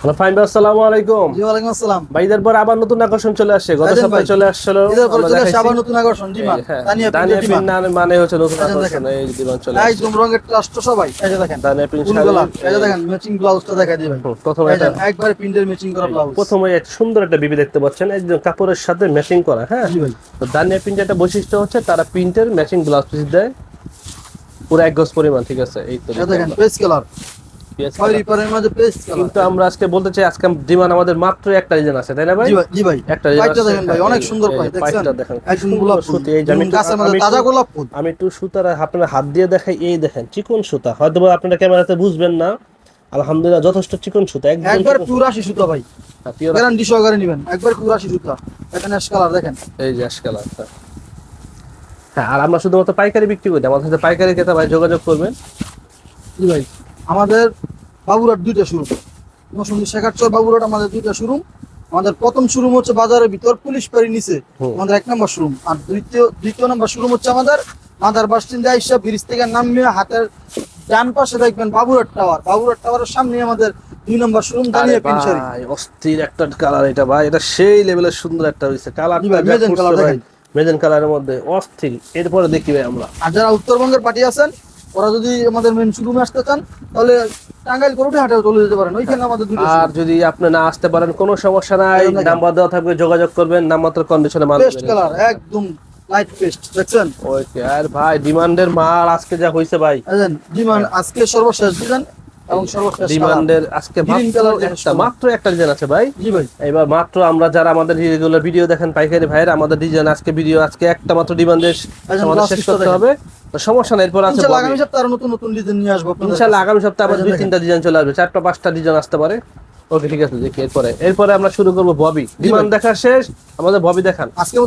Hello fine ভাই আসসালামু আলাইকুম। জি ওয়ালাইকুম আসসালাম। পর আবার নতুন আকর্ষণ চলে আসছে। গত সপ্তাহে চলে আসছিল ঈদের পর চলে আসছে আবার নতুন আকর্ষণ ডিমান্ড। এই, হ্যাঁ, দানিয়া না- মানে হচ্ছে নতুন আকর্ষণ। এই ডিমান্ড চলে আসছে। একদম রঙের ট্রাস্ট সবাই। এই যে দেখেন। দানিয়া শাড়ি, এই যে দেখেন ম্যাচিং ব্লাউজটা দেখা দিবেন। প্রথমে এটা একবারে প্রিন্টের ম্যাচিং করা ব্লাউজ প্রথমে এক সুন্দর একটা বিবি দেখতে পাচ্ছেন একদম কাপড়ের সাথে ম্যাচিং করা হ্যাঁ? জি ভাই। তো দানিয়া প্রিন্টের একটা বৈশিষ্ট্য হচ্ছে তারা প্রিন্টের ম্যাচিং ব্লাউজ পিস দেয়। পুরো এক গজ পরিমাণ ঠিক আছে? এই তো দেখেন কালার রিপারের মধ্যে পেস্ট কিন্তু আমরা আজকে বলতে চাই আজকে ডিমান্ড আমাদের মাত্র একটা রিজন আছে তাই না ভাই? জি ভাই একটা দেখেন ভাই অনেক সুন্দর পাই দেখছেন? দেখেন, একদম গোলাপ সুতি, এই যে আমি একটু- তাজা গোলাপ ফুল। আমি একটু সুতার আপনার হাত দিয়ে দেখাই এই দেখেন চিকন সুতা। হয়তো আপনারা ক্যামেরাতে বুঝবেন না। আলহামদুলিল্লাহ যথেষ্ট চিকন সুতা একবার পুরাশি সুতা ভাই। গ্যারান্টি সহকারে নেবেন। একবার পুরাশি সুতা। এখানে অ্যাশ কালার দেখেন। এই যে ash color হ্যাঁ আর আমরা শুধুমাত্র পাইকারি বিক্রি করি আমাদের সাথে পাইকারি ক্রেতা ভাই যোগাযোগ করবেন। জি ভাই। আমাদের বাবুরাট দুইটা শুরু মৌসুমী শেখারচর বাবুরাট আমাদের দুইটা শোরুম আমাদের প্রথম শোরুম হচ্ছে বাজারের ভিতর পুলিশ নিচে। আমাদের এক নম্বর শোরুম আর দ্বিতীয় দ্বিতীয় নম্বর শোরুম হচ্ছে আমাদের মাদার বাস স্ট্যান্ড আইসা ব্রিজ থেকে নামিয়ে হাতের ডান পাশে দেখবেন বাবুরাট টাওয়ার বাবুরাট টাওয়ারের সামনে আমাদের দুই নম্বর শোরুম দাঁড়িয়ে পিনসারি অস্থির একটা কালার এটা ভাই। এটা সেই লেভেলের সুন্দর একটা কালার মেজেন দেখেন। মেজেন কালারের মধ্যে অস্থির। এরপরে দেখি ভাই আমরা। আর যারা উত্তরবঙ্গের পার্টি আছেন ওরা যদি আমাদের মেন শোরুমে আসতে চান তাহলে টাঙ্গাইল করুটে হাটেও চলে যেতে পারেন। ওইখানে আমাদের আর যদি আপনি না আসতে পারেন কোনো সমস্যা নাই। নাম্বার দেওয়া থাকবে যোগাযোগ করবেন নামমাত্র কন্ডিশনে মাল পেস্ট কালার একদম লাইট পেস্ট দেখছেন? ওকে আর ভাই ডিমান্ডের মাল আজকে যা হইছে ভাই। ডিমান্ড আজকে সর্বশেষ ডিজাইন এবং সর্বশেষ ডিমান্ডের আজকে মাত্র একটা সুন্দর। মাত্র একটা ডিজাইন আছে ভাই। জি ভাই। এবার মাত্র আমরা যারা আমাদের রেগুলার ভিডিও দেখেন পাইকারি ভাইয়ের আমাদের ডিজাইন আজকে ভিডিও আজকে একটা মাত্র ডিমান্ডের আমাদের শেষ করতে হবে। সমস্যা নাই এরপর আছে আগামী সপ্তাহে আরও নতুন নতুন ডিজাইন নিয়ে আসব ইনশাআল্লাহ আগামী সপ্তাহে আবার দুই তিনটা ডিজাইন চলে আসবে চারটা পাঁচটা ডিজাইন আসতে পারে। ওকে ঠিক আছে দেখি এরপরে। এরপরে আমরা শুরু করব ববি ডিমান্ড দেখা শেষ আমাদের ববি দেখান। আজকে